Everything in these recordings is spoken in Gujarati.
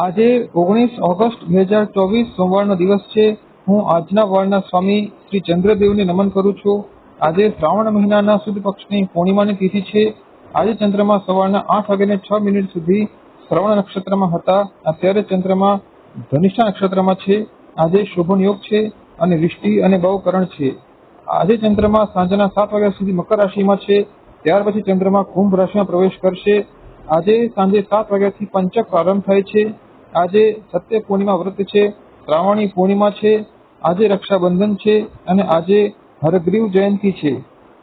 આજે ઓગણીસ ઓગસ્ટ બે હજાર ચોવીસ સોમવારનો દિવસ છે. હું આજના વારના સ્વામી શ્રી ચંદ્રદેવને નમન કરું છું. આજે શ્રાવણ મહિનાના સુદ પક્ષની પૂર્ણિમાની તિથિ છે. આજે ચંદ્રમા સવારના આઠ વાગ્યાને છ મિનિટ સુધી શ્રવણ નક્ષત્રમાં હતા. અત્યારે ચંદ્રમા ધનિષ્ઠા નક્ષત્રમાં છે. આજે શોભન યોગ છે અને વિષ્ટિ અને બહુકરણ છે. આજે ચંદ્રમા સાંજના સાત વાગ્યા સુધી મકર રાશિમાં છે. ત્યાર પછી ચંદ્રમા કુંભ રાશિમાં પ્રવેશ કરશે. આજે સાંજે સાત વાગ્યાથી પંચક પ્રારંભ થાય છે. આજે સત્ય પૂર્ણિમા વ્રત છે, શ્રાવણી પૂર્ણિમા છે, આજે રક્ષાબંધન છે અને આજે હરગ્રીવ જયંતિ છે.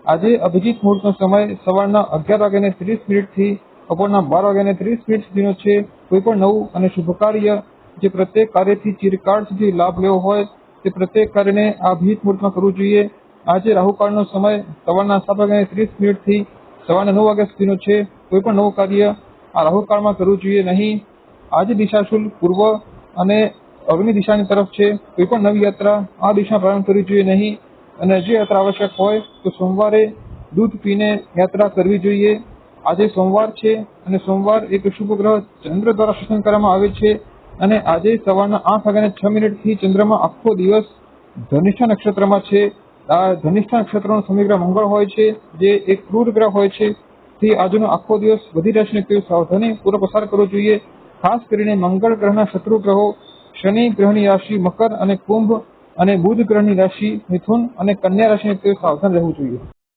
આજે અભિજીત મુહૂર્તનો સમય સવારના અગિયાર વાગ્યાને ત્રીસ મિનિટથી બપોરના બાર વાગ્યાને ત્રીસ મિનિટ સુધીનો છે. કોઈ પણ નવું અને શુભ કાર્ય જે પ્રત્યેક કાર્યથી ચિરકાળ સુધી લાભ લેવો હોય તે પ્રત્યેક કાર્યને આ અભિજીત મુહૂર્તમાં કરવું જોઈએ. આજે રાહુકાળનો સમય સવારના સાત વાગ્યાને ત્રીસ મિનિટથી સવારના નવ વાગ્યા સુધીનો છે. કોઈ પણ નવું કાર્ય આ રાહુકાળમાં કરવું જોઈએ નહીં. આજે શુલ્ક પૂર્વ અને અગ્નિ દિશાની તરફ છે. કોઈ પણ નવી યાત્રા આ દિશા પ્રારંભ કરવી જોઈએ નહીં. અને જે યાત્રા આવશ્યક હોય તો સોમવારે દૂધ પીને યાત્રા કરવી જોઈએ. આજે સોમવાર છે અને સોમવાર એક શુભ ગ્રહ ચંદ્ર દ્વારા શાસન કરવામાં આવે છે. અને આજે સવારના આઠ વાગ્યાને છ મિનિટથી ચંદ્રમાં આખો દિવસ ધનિષ્ઠા નક્ષત્રમાં છે. આ ધનિષ્ઠા નક્ષત્રનો સમયગ્રહ મંગળ હોય છે, જે એક ક્રૂર ગ્રહ હોય છે. તે આજનો આખો દિવસ બધી રાશિને તેઓ સાવધાની પૂરો પસાર કરવો જોઈએ. ખાસ કરીને મંગળ ગ્રહના શત્રુ ગ્રહો, શનિ ગ્રહની રાશિ, મકર અને કુંભ અને બુધ ગ્રહની રાશિ, મિથુન અને કન્યા રાશિને તેઓ સાવધાન રહેવું જોઈએ.